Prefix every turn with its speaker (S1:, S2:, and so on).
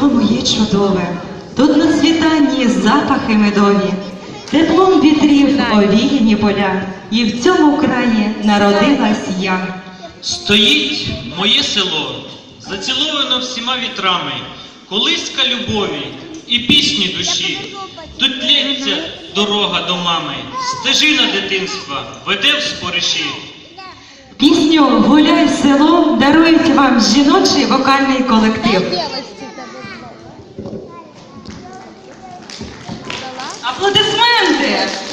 S1: село моє чудове, тут на світанні запахи медові, теплом вітрів овіяні поля, і в цьому краї народилась я.
S2: Стоїть моє село, заціловано всіма вітрами, колиска любові і пісні душі. Тут тлється дорога до мами, стежина дитинства веде в спориші.
S1: Пісню Гуляй село дарують вам жіночий вокальний колектив. Аплодисменти!